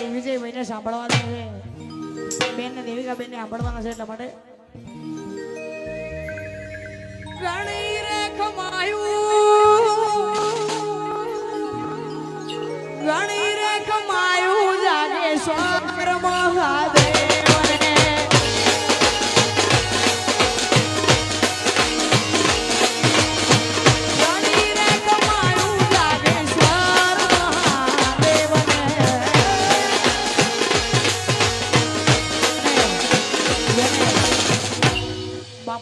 એ વિજયભાઈને સાંભળવાના છે. બેન ને દેવિકા બેન સાંભળવાના છે એટલા માટે. રાણી રે ખમાયું રાણી રે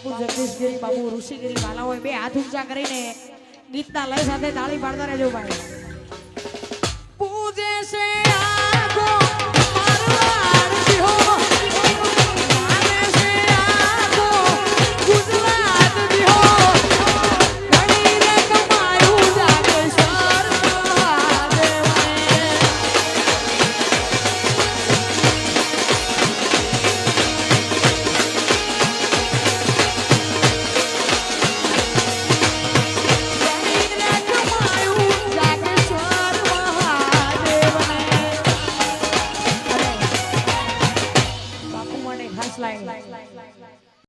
બાપુ જગદીશગીરી બાપુ ઋષિગીરી વાલા હોય બે હાથ ઊંચા કરીને ગીતના લય સાથે તાળી પાડતા રહેજો ભાઈ. પૂજે છે